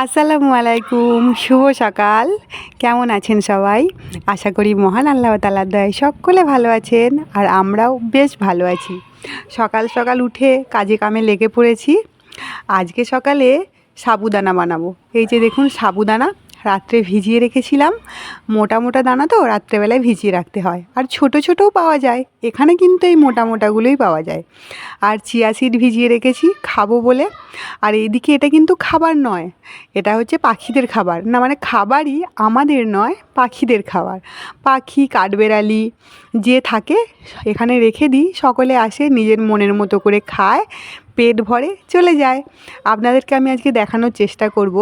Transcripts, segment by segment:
আসসালামু আলাইকুম, শুভ সকাল। কেমন আছেন সবাই? আশা করি মহান আল্লাহ তালার দয় সকলে ভালো আছেন আর আমরাও বেশ ভালো আছি। সকাল সকাল উঠে কাজে কামে লেগে পড়েছি। আজকে সকালে সাবুদানা বানাবো। এই যে দেখুন সাবুদানা রাত্রে ভিজিয়ে রেখেছিলাম। মোটা মোটা দানা তো রাত্রেবেলায় ভিজিয়ে রাখতে হয়। আর ছোট ছোটও পাওয়া যায়। এখানে কিন্তু এই মোটা মোটাগুলোই পাওয়া যায়। আর চিয়া সিড ভিজিয়ে রেখেছি, খাব বলে। আর এইদিকে এটা কিন্তু খাবার নয়। এটা হচ্ছে পাখিদের খাবার। না মানে খাবারই আমাদের নয়, পাখিদের খাবার। পাখি, কাঠবেড়ালি যে থাকে, এখানে রেখে দিই। সকলে আসে, নিজের মনের মতো করে খায়। পেট ভরে চলে যায়। আপনাদেরকে আমি আজকে দেখানোর চেষ্টা করব।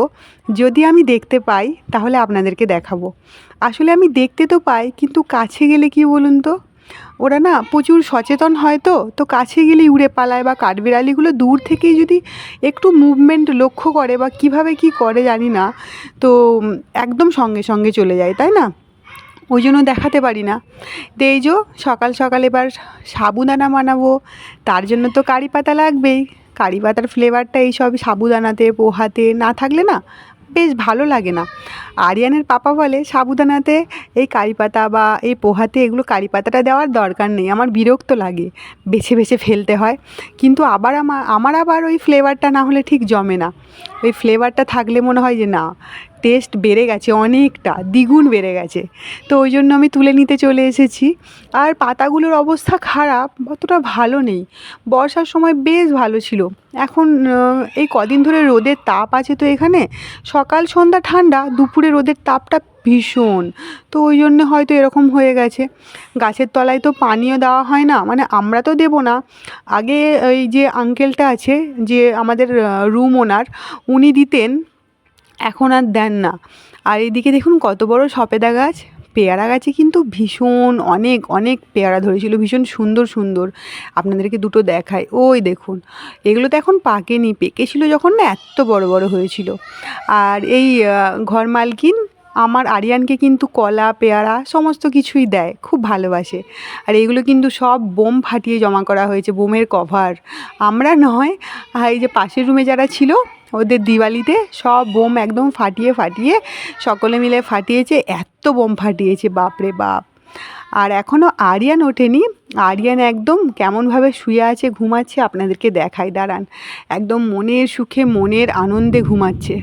যদি আমি দেখতে পাই, তাহলে আপনাদেরকে দেখাবো। আসলে আমি দেখতে তো পাই, কিন্তু কাছে গেলে কি বলুন তো? ওরা না প্রচুর সচেতন হয় তো তো কাছে গেলেই উড়ে পালায় বা কাঠবিড়ালিগুলো দূর থেকেই যদি একটু মুভমেন্ট লক্ষ্য করে বা কীভাবে কি করে জানি না, তো একদম সঙ্গে সঙ্গে চলে যায়, তাই না? ওই জন্য দেখাতে পারি না। তো এই যে সকাল সকাল এবার সাবুদানা বানাবো, তার জন্য তো কারি পাতা লাগবেই। কারি পাতার ফ্লেভারটা এই সব সাবুদানাতে, পোহাতে না থাকলে না বেশ ভালো লাগে না। আরিয়ানের পাপা বলে, সাবুদানাতে এই কারি পাতা বা এই পোহাতে এগুলো কারি পাতাটা দেওয়ার দরকার নেই, আমার বিরক্ত লাগে, বেছে বেছে ফেলতে হয়। কিন্তু আবার আমার আমার আবার ওই ফ্লেভারটা না হলে ঠিক জমে না। ওই ফ্লেভারটা থাকলে মনে হয় যে না টেস্ট বেড়ে গেছে অনেকটা, দ্বিগুণ বেড়ে গেছে। তো ওই জন্য আমি তুলে নিতে চলে এসেছি। আর পাতাগুলোর অবস্থা খারাপ, অতটা ভালো নেই। বর্ষার সময় বেশ ভালো ছিল। এখন এই কদিন ধরে রোদের তাপ আছে তো এখানে। সকাল, সন্ধ্যা ঠান্ডা, দুপুরে রোদের তাপটা ভীষণ। তো ওই জন্য হয়তো এরকম হয়ে গেছে। গাছের তলায় তো পানিও দেওয়া হয় না মানে আমরা তো দেবো না। আগে ওই যে আঙ্কেলটা আছে, যে আমাদের রুম ওনার উনি দিতেন। এখন আর দেন না। আর এদিকে দেখুন কত বড় সপেদা গাছ। পেয়ারা গাছে কিন্তু ভীষণ অনেক অনেক পেয়ারা ধরেছিল, ভীষণ সুন্দর সুন্দর। আপনাদেরকে দুটো দেখায় ওই দেখুন, এগুলো তো এখন পাকেনি। পেকেছিল যখন না এত বড় বড় হয়েছিল। আর এই ঘর মালকিন আমার আরিয়ানকে কিন্তু কলা, পেয়ারা সমস্ত কিছুই দেয়, খুব ভালোবাসে। আর এগুলো কিন্তু সব বোম ফাটিয়ে জমা করা হয়েছে, বোমের কভার। আমরা নয় এই যে পাশের রুমে যারা ছিল ওদের দিওয়ালিতে সব বোম একদম ফাটিয়ে ফাটিয়ে সকলে মিলে ফাটিয়েছে, এত বোম ফাটিয়েছে, বাপরে বাপ। আর এখনও আরিয়ান ওঠেনি। আরিয়ান একদম কেমনভাবে শুয়ে আছে, ঘুমাচ্ছে, আপনাদেরকে দেখাই, দাঁড়ান। একদম মনের সুখে, মনের আনন্দে ঘুমাচ্ছে।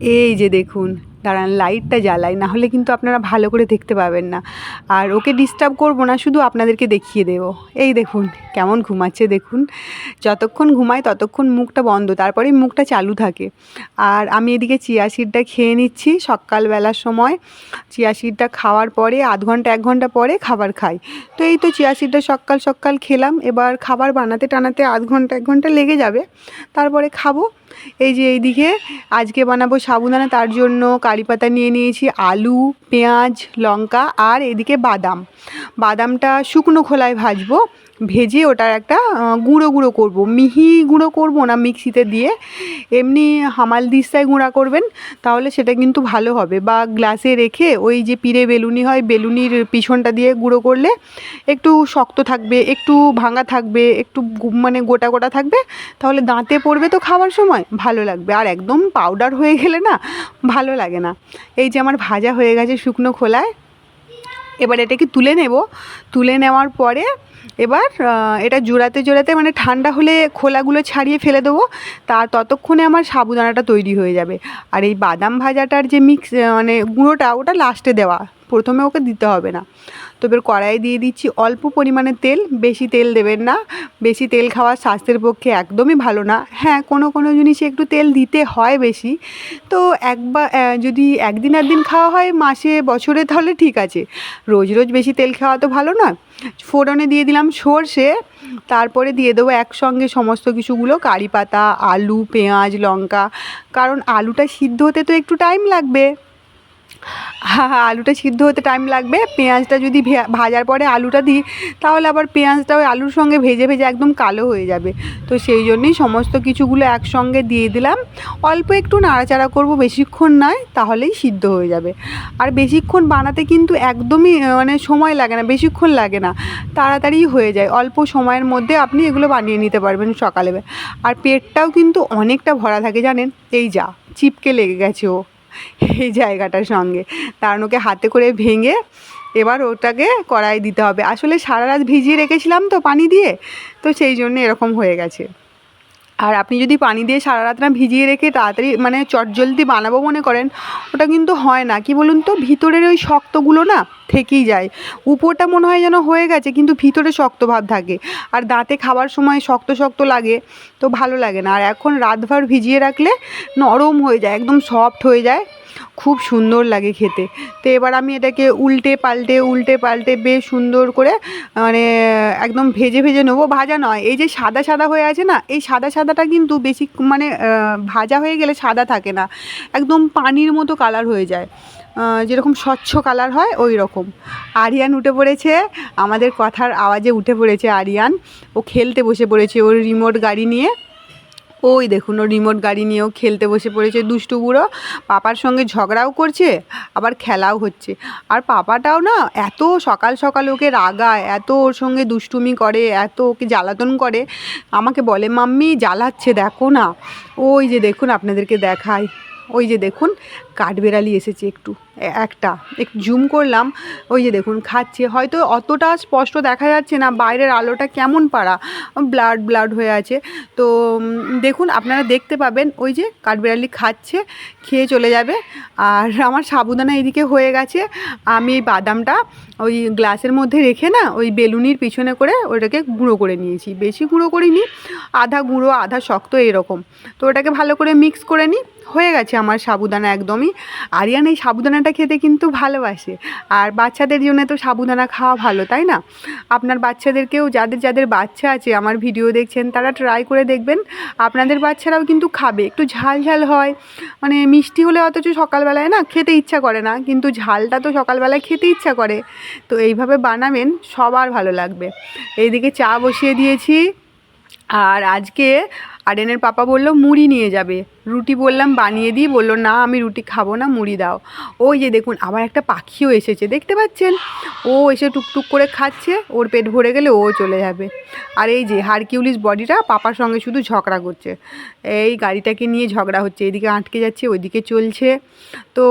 এই যে দেখুন দাঁড়ান লাইটটা জ্বালাই না হলে কিন্তু আপনারা ভালো করে দেখতে পাবেন না। আর ওকে ডিস্টার্ব করব না, শুধু আপনাদেরকে দেখিয়ে দেবো। এই দেখুন, কেমন ঘুমাচ্ছে, দেখুন। যতক্ষণ ঘুমায়, ততক্ষণ মুখটা বন্ধ, তারপরেই মুখটা চালু থাকে। আর আমি এদিকে চিয়া সিডটা খেয়ে নিচ্ছি, সকালবেলার সময়। চিয়া সিডটা খাওয়ার পরে, আধ ঘণ্টা, এক ঘণ্টা পরে খাবার খাই। তো এই তো চিয়া সিডটা সকাল সকাল খেলাম, এবার খাবার বানাতে টানাতে আধ ঘণ্টা, এক ঘণ্টা লেগে যাবে। তারপরে খাব। এই যে এইদিকে আজকে বানাবো সাবুদানা, তার জন্য কারি পাতা নিয়ে নিয়েছি, আলু, পেঁয়াজ, লঙ্কা আর এদিকে বাদাম। বাদামটা শুকনো খোলায় ভাজবো ভেজে ওটার একটা গুঁড়ো গুঁড়ো করব। মিহি গুঁড়ো করব না মিক্সিতে দিয়ে। এমনি হামাল দিস্তায় গুঁড়া করবেন, তাহলে সেটা কিন্তু ভালো হবে। বা গ্লাসে রেখে ওই যে পিড়ে বেলুনি হয়, বেলুনির পিছনটা দিয়ে গুঁড়ো করলে একটু শক্ত থাকবে, একটু ভাঙা থাকবে, একটু মানে গোটা গোটা থাকবে, তাহলে দাঁতে পড়বে তো খাওয়ার সময়, ভালো লাগবে। আর একদম পাউডার হয়ে গেলে না, ভালো লাগে না। এই যে আমার ভাজা হয়ে গেছে শুকনো খোলায়, এবার এটাকে তুলে নেব। তুলে নেওয়ার পরে এবার এটা জোড়াতে জোড়াতে মানে ঠান্ডা হলে খোলাগুলো ছাড়িয়ে ফেলে দেবো। তার ততক্ষণে আমার সাবুদানাটা তৈরি হয়ে যাবে। আর এই বাদাম ভাজাটার যে মিক্স মানে গুঁড়োটা, ওটা লাস্টে দেওয়া। প্রথমে ওকে দিতে হবে না। তো এবার কড়াই দিয়ে দিচ্ছি অল্প পরিমাণে তেল। বেশি তেল দেবেন না। বেশি তেল খাওয়া স্বাস্থ্যের পক্ষে একদমই ভালো না। হ্যাঁ কোনো কোনো জিনিসে একটু তেল দিতে হয় বেশি। তো একবার যদি একদিন একদিন খাওয়া হয়, মাসে, বছরে তাহলে ঠিক আছে। রোজ রোজ বেশি তেল খাওয়া তো ভালো না ফোড়নে দিয়ে দিলাম সর্ষে, তারপরে দিয়ে দেবো একসঙ্গে সমস্ত কিছুগুলো কারি পাতা, আলু, পেঁয়াজ, লঙ্কা, কারণ আলুটা সিদ্ধ হতে তো একটু টাইম লাগবে। আলুটা সিদ্ধ হতে টাইম লাগবে। পেঁয়াজটা যদি ভাজার পরে আলুটা দিই, তাহলে আবার পেঁয়াজটা ওই আলুর সঙ্গে ভেজে ভেজে একদম কালো হয়ে যাবে। তো সেই জন্যই সমস্ত কিছুগুলো একসঙ্গে দিয়ে দিলাম। অল্প একটু নাড়াচাড়া করব, বেশিক্ষণ নয়, তাহলেই সিদ্ধ হয়ে যাবে। আর বেশিক্ষণ বানাতে কিন্তু একদমই মানে সময় লাগে না, বেশিক্ষণ লাগে না, তাড়াতাড়ি হয়ে যায়। অল্প সময়ের মধ্যে আপনি এগুলো বানিয়ে নিতে পারবেন সকালে। আর পেটটাও কিন্তু অনেকটা ভরা থাকে জানেন, এই যা, চিপকে লেগে গেছে ও। এই জায়গাটার সঙ্গে। কারণ হাতে করে ভেঙে এবার ওটাকে কড়াই দিতে হবে। আসলে সারা রাত ভিজিয়ে রেখেছিলাম তো পানি দিয়ে, তো সেই জন্য এরকম হয়ে গেছে। আর আপনি যদি পানি দিয়ে সারা রাত না ভিজিয়ে রেখে তাড়াতাড়ি মানে চটজলদি বানাবো মনে করেন, ওটা কিন্তু হয় না। কি বলুন তো? ভিতরের ওই শক্তগুলো না থেকেই যায়। উপরটা মনে হয় যেন হয়ে গেছে, কিন্তু ভিতরে শক্ত ভাব থাকে। আর দাঁতে খাবার সময় শক্ত শক্ত লাগে, তো ভালো লাগে না। আর এখন রাতভর ভিজিয়ে রাখলে নরম হয়ে যায়, একদম সফট হয়ে যায়। খুব সুন্দর লাগে খেতে। তো এবার আমি এটাকে উল্টে পাল্টে উল্টে পাল্টে বেশ সুন্দর করে মানে একদম ভেজে ভেজে নেব। ভাজা নয়, এই যে সাদা সাদা হয়ে আছে না, এই সাদা সাদাটা কিন্তু বেশি মানে ভাজা হয়ে গেলে সাদা থাকে না। একদম পানির মতো কালার হয়ে যায়। যেরকম স্বচ্ছ কালার হয়, ওই রকম। আরিয়ান উঠে পড়েছে, আমাদের কথার আওয়াজে উঠে পড়েছে আরিয়ান। ও খেলতে বসে পড়েছে, ওর রিমোট গাড়ি নিয়ে। ওই দেখুন, ও রিমোট গাড়ি নিয়েও খেলতে বসে পড়েছে দুষ্টু বুড়ো। পাপার সঙ্গে ঝগড়াও করছে, আবার খেলাও হচ্ছে। আর পাপাটাও না এত সকাল সকাল ওকে রাগায়, এত ওর সঙ্গে দুষ্টুমি করে, এত ওকে জ্বালাতন করে। আমাকে বলে, মাম্মি, জ্বালাচ্ছে, দেখো না। ওই যে দেখুন, আপনাদেরকে দেখায় ওই যে দেখুন কাঠবেড়ালি এসেছে একটু একটা। একটু জুম করলাম, ওই যে দেখুন, খাচ্ছে। হয়তো অতটা স্পষ্ট দেখা যাচ্ছে না, বাইরের আলোটা কেমন পাড়া, ব্লাড ব্লাড হয়ে আছে। তো দেখুন, আপনারা দেখতে পাবেন, ওই যে কাঠবেড়ালি খাচ্ছে, খেয়ে চলে যাবে। আর আমার সাবুদানা এদিকে হয়ে গেছে। আমি এই বাদামটা ওই গ্লাসের মধ্যে রেখে না, ওই বেলুনির পিছনে করে ওটাকে গুঁড়ো করে নিয়েছি। বেশি গুঁড়ো করিনি, আধা গুঁড়ো, আধা শক্ত এরকম। তো ওটাকে ভালো করে মিক্স করে নিই, হয়ে গেছে আমার সাবুদানা একদমই। আরিয়ান এই সাবুদানাটা খেতে কিন্তু ভালোবাসে। আর বাচ্চাদের জন্য তো সাবুদানা খাওয়া ভালো, তাই না? আপনার বাচ্চাদেরকেও, যাদের যাদের বাচ্চা আছে, আমার ভিডিও দেখছেন, তারা ট্রাই করে দেখবেন। আপনাদের বাচ্চারাও কিন্তু খাবে। একটু ঝাল ঝাল হয়। মানে মিষ্টি হলে অথচ সকালবেলায় না খেতে ইচ্ছা করে না, কিন্তু ঝালটা তো সকালবেলায় খেতে ইচ্ছা করে। তো এইভাবে বানাবেন, সবার ভালো লাগবে। এইদিকে চা বসিয়ে দিয়েছি। আর আজকে আরেনের পাপা বলল, মুড়ি নিয়ে যাবে। রুটি বললাম, বানিয়ে দিই। বলল, না, আমি রুটি খাব না, মুড়ি দাও। ওই যে দেখুন আবার একটা পাখিও এসেছে, দেখতে পাচ্ছেন? ও এসে টুকটুক করে খাচ্ছে, ওর পেট ভরে গেলে ও চলে যাবে। আর এই যে হারকিউলিস বডিটা, পাপার সঙ্গে শুধু ঝগড়া করছে। এই গাড়িটাকে নিয়ে ঝগড়া হচ্ছে, এদিকে আটকে যাচ্ছে, ওইদিকে চলছে। তো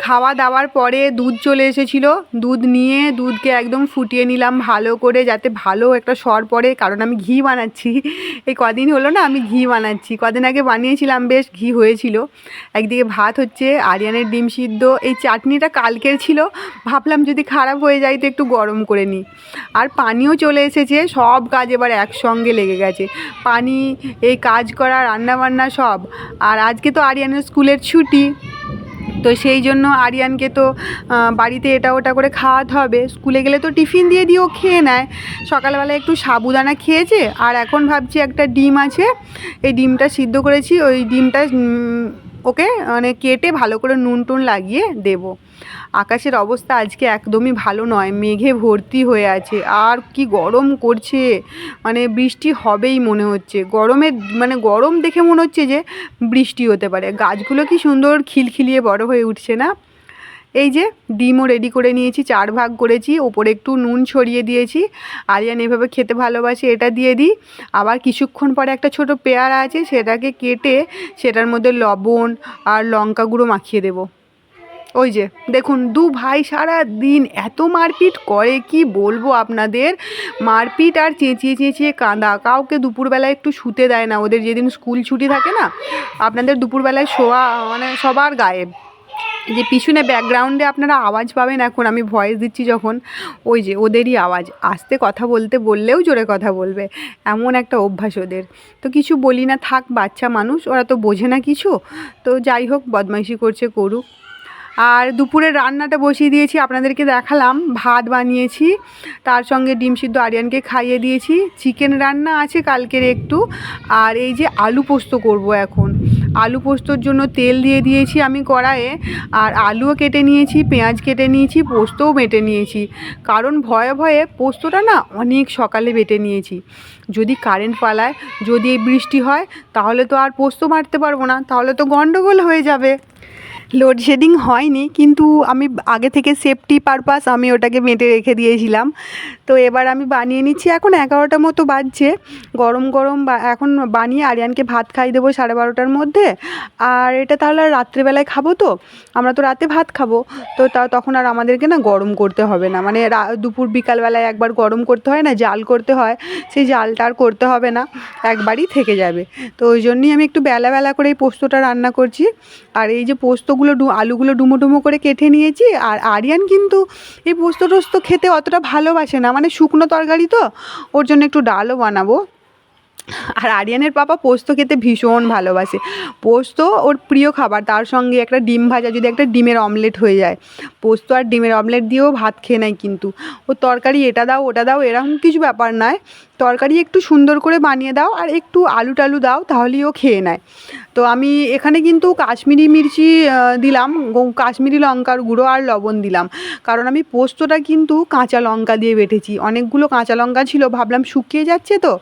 খাওয়া দাওয়ার পরে দুধ চলে এসেছিল, দুধ নিয়ে দুধকে একদম ফুটিয়ে নিলাম ভালো করে, যাতে ভালো একটা স্বর পড়ে, কারণ আমি ঘি বানাচ্ছি। এই কদিন হলো না, আমি ঘি বানাচ্ছি। কদিন আগে বানিয়েছিলাম, বেশ ঘি হয়েছিল। একদিকে ভাত হচ্ছে, আরিয়ানের ডিম সিদ্ধ। এই চাটনিটা কালকের ছিল। ভাবলাম যদি খারাপ হয়ে যায় তো একটু গরম করে নিই। আর পানিও চলে এসেছে, সব কাজ এবার একসঙ্গে লেগে গেছে। পানি, এই কাজ করা, রান্নাবান্না সব। আর আজকে তো আরিয়ানের স্কুলের ছুটি। তো সেই জন্য আরিয়ানকে তো বাড়িতে এটা ওটা করে খাওয়াতে হবে। স্কুলে গেলে তো টিফিন দিয়ে দিয়েও খেয়ে নেয়। সকালবেলা একটু সাবুদানা খেয়েছে আর এখন ভাবছি একটা ডিম আছে। এই ডিমটা সিদ্ধ করেছি। ওই ডিমটা ওকে মানে কেটে ভালো করে নুন টুন লাগিয়ে দেব। আকাশের অবস্থা আজকে একদমই ভালো নয়, মেঘে ভর্তি হয়ে আছে। আর কি গরম করছে? মানে বৃষ্টি হবেই মনে হচ্ছে। গরমে মানে গরম দেখে মনে হচ্ছে যে বৃষ্টি হতে পারে। গাছগুলো কি সুন্দর খিলখিলিয়ে বড় হয়ে উঠছে না? এই যে ডিমও রেডি করে নিয়েছি, চার ভাগ করেছি, ওপরে একটু নুন ছড়িয়ে দিয়েছি। আরিয়ান এভাবে খেতে ভালোবাসে, এটা দিয়ে দিই। আবার কিছুক্ষণ পরে একটা ছোট পেয়ারা আছে, সেটাকে কেটে সেটার মধ্যে লবণ আর লঙ্কা গুঁড়ো মাখিয়ে দেবো। ওই যে, দেখুন, দু ভাই সারা দিন এত মারপিট করে, কি বলব আপনাদের? মারপিট আর চেঁচিয়ে চেঁচিয়ে কাঁদা। কাউকে দুপুরবেলায় একটু শুতে দেয় না। ওদের যেদিন স্কুল ছুটি থাকে না, আপনাদের দুপুরবেলায় শোয়া মানে সবার গায়েব যে পিছনে ব্যাকগ্রাউন্ডে আপনারা আওয়াজ পাবেন এখন, আমি ভয়েস দিচ্ছি যখন, ওই যে ওদেরই আওয়াজ। আস্তে কথা বলতে বললেও জোরে কথা বলবে। এমন একটা অভ্যাস ওদের। তো কিছু বলি না, থাক, বাচ্চা মানুষ, ওরা তো বোঝে না কিছু। তো যাই হোক, বদমাইশি করছে করুক। আর দুপুরের রান্নাটা বসিয়ে দিয়েছি, আপনাদেরকে দেখালাম। ভাত বানিয়েছি, তার সঙ্গে ডিম সিদ্ধ আরিয়ানকে খাইয়ে দিয়েছি। চিকেন রান্না আছে কালকের একটু, আর এই যে আলু পোস্ত করব এখন। আলু পোস্তর জন্য তেল দিয়ে দিয়েছি আমি কড়াইয়ে, আর আলুও কেটে নিয়েছি, পেঁয়াজ কেটে নিয়েছি, পোস্তও বেটে নিয়েছি। কারণ ভয়ে ভয়ে পোস্তটা না অনেক সকালে বেটে নিয়েছি। যদি কারেন্ট পালায়, যদি বৃষ্টি হয়, তাহলে তো আর পোস্ত মারতে পারব না, তাহলে তো গন্ডগোল হয়ে যাবে। লোডশেডিং হয়নি, কিন্তু আমি আগে থেকে সেফটি পারপাস আমি ওটাকে মেটে রেখে দিয়েছিলাম। তো এবার আমি বানিয়ে নিচ্ছি, এখন এগারোটা মতো বাজছে। গরম গরম এখন বানিয়ে আরিয়ানকে ভাত খাই দেবো সাড়ে বারোটার মধ্যে। আর এটা তাহলে রাত্রেবেলায় খাব তো? আমরা তো রাতে ভাত খাব। তো তা তখন আর আমাদেরকে না গরম করতে হবে না। মানে দুপুর বিকালবেলায় একবার গরম করতে হয় না, জাল করতে হয়। সেই জালটা আর করতে হবে না, একবারই থেকে যাবে। তো ওই জন্যই আমি একটু বেলা বেলা করে এই পোস্তটা রান্না করছি। আর এই যে পোস্তগুলো আলুগুলো ডুমো ডুমো করে কেটে নিয়েছি আর আরিয়ান কিন্তু এই পোস্ত টোস্ত খেতে অতটা ভালোবাসে না। মানে শুকনো তরকারি তো, ওর জন্য একটু ডালও বানাবো। আর আরিয়ানের পাপা পোস্ত খেতে ভীষণ ভালোবাসে। পোস্ত ওর প্রিয় খাবার, তার সঙ্গে একটা ডিম ভাজা, যদি একটা ডিমের অমলেট হয়ে যায়। পোস্ত আর ডিমের অমলেট দিয়েও ভাত খেয়ে নেয় কিন্তু। ও তরকারি এটা দাও, ওটা দাও, এরকম কিছু ব্যাপার নয়। তরকারি একটু সুন্দর করে বানিয়ে দাও আর একটু আলু টালু দাও, তাহলেই ও খেয়ে নেয়। তো আমি এখানে কিন্তু কাশ্মীরি মির্চি দিলাম কাশ্মীরি লঙ্কার গুঁড়ো আর লবণ দিলাম। কারণ আমি পোস্তটা কিন্তু কাঁচা লঙ্কা দিয়ে বেটেছি। অনেকগুলো কাঁচা লঙ্কা ছিল, ভাবলাম শুকিয়ে যাচ্ছে তো।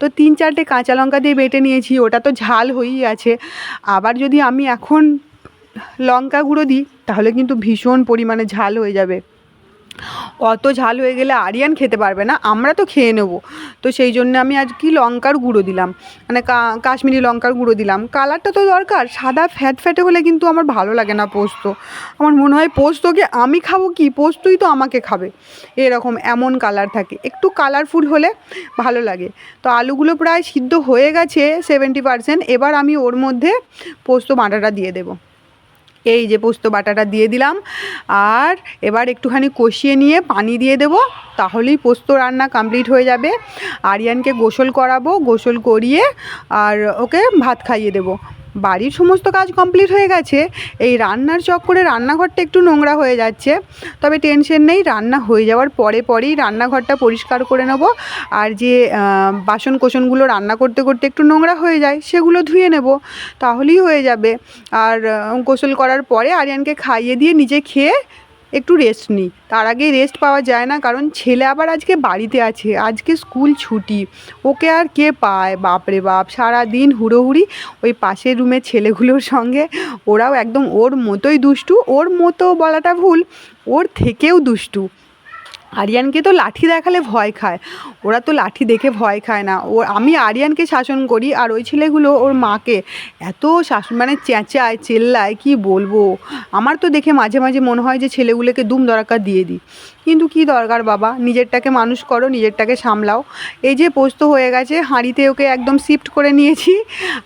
তো তিন চারটে কাঁচা লঙ্কা দিয়ে বেটে নিয়েছি, ওটা তো ঝাল হয়েই আছে। আবার যদি আমি এখন লঙ্কা গুঁড়ো দিই, তাহলে কিন্তু ভীষণ পরিমাণে ঝাল হয়ে যাবে। অত ঝাল হয়ে গেলে আরিয়ান খেতে পারবে না, আমরা তো খেয়ে নেব। তো সেই জন্য আমি আজ কি লঙ্কার গুঁড়ো দিলাম মানে কাশ্মীরি লঙ্কার গুঁড়ো দিলাম। কালারটা তো দরকার, সাদা ফ্যাট ফ্যাটে হলে কিন্তু আমার ভালো লাগে না পোস্ত। আমার মনে হয় পোস্তকে আমি খাব কি, পোস্তই তো আমাকে খাবে। এরকম এমন কালার থাকে, একটু কালারফুল হলে ভালো লাগে। তো আলুগুলো প্রায় সিদ্ধ হয়ে গেছে সেভেন্টি পারসেন্ট, এবার আমি ওর মধ্যে পোস্ত বাটাটা দিয়ে দেবো। এই যে পোস্ত বাটাটা দিয়ে দিলাম। আর এবার একটুখানি কষিয়ে নিয়ে পানি দিয়ে দেব, তাহলেই পোস্ত রান্না কমপ্লিট হয়ে যাবে। আরিয়ানকে গোসল করাবো, গোসল করিয়ে আর ওকে ভাত খাইয়ে দেবো। বাড়ির সমস্ত কাজ কমপ্লিট হয়ে গেছে, এই রান্নার চক্করে রান্নাঘরটা একটু নোংরা হয়ে যাচ্ছে। তবে টেনশন নেই, রান্না হয়ে যাওয়ার পরে পরেই রান্নাঘরটা পরিষ্কার করে নেব। আর যে বাসন কোসনগুলো রান্না করতে করতে একটু নোংরা হয়ে যায়, সেগুলো ধুয়ে নেব। তাহলেই হয়ে যাবে। আর গোসল করার পরে আরিয়ানকে খাইয়ে দিয়ে নিজে খেয়ে একটু রেস্ট নিই। তার আগে রেস্ট পাওয়া যায় না, কারণ ছেলে আবার আজকে বাড়িতে আছে। আজকে স্কুল ছুটি। ওকে আর কে পায়? বাপরে বাপ সারা দিন হুড়োহুড়ি ওই পাশের রুমে ছেলেগুলোর সঙ্গে। ওরাও একদম ওর মতোই দুষ্টু। ওর মতো বলাটা ভুল। ওর থেকেও দুষ্টু। আরিয়ানকে তো লাঠি দেখালে ভয় খায়। ওরা তো লাঠি দেখে ভয় খায় না। ও, আমি আরিয়ানকে শাসন করি আর ওই ছেলেগুলো ওর মাকে। এত শাসন মানে চেঁচায়, চেল্লায়, কি বলব? আমার তো দেখে মাঝে মাঝে মনে হয় যে ছেলেগুলোকে দুম দরকার দিয়ে দিই। কিন্তু কি দরকার বাবা? নিজেরটাকে মানুষ করো, নিজেরটাকে সামলাও। এই যে পোস্ত হয়ে গেছে, হাঁড়িতে ওকে একদম শিফট করে নিয়েছি।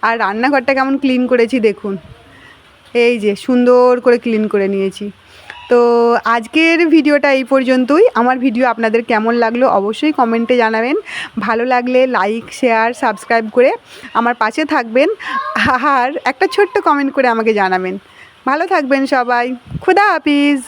আর রান্নাঘরটা কেমন ক্লিন করেছি দেখুন। এই যে সুন্দর করে ক্লিন করে নিয়েছি। তো আজকের ভিডিওটা এই পর্যন্তই। আমার ভিডিও আপনাদের কেমন লাগল অবশ্যই কমেন্টে জানাবেন। ভালো লাগলে লাইক, শেয়ার, সাবস্ক্রাইব করে আমার পাশে থাকবেন। আর একটা ছোট্ট কমেন্ট করে আমাকে জানাবেন। ভালো থাকবেন সবাই। খুদা হাফিজ।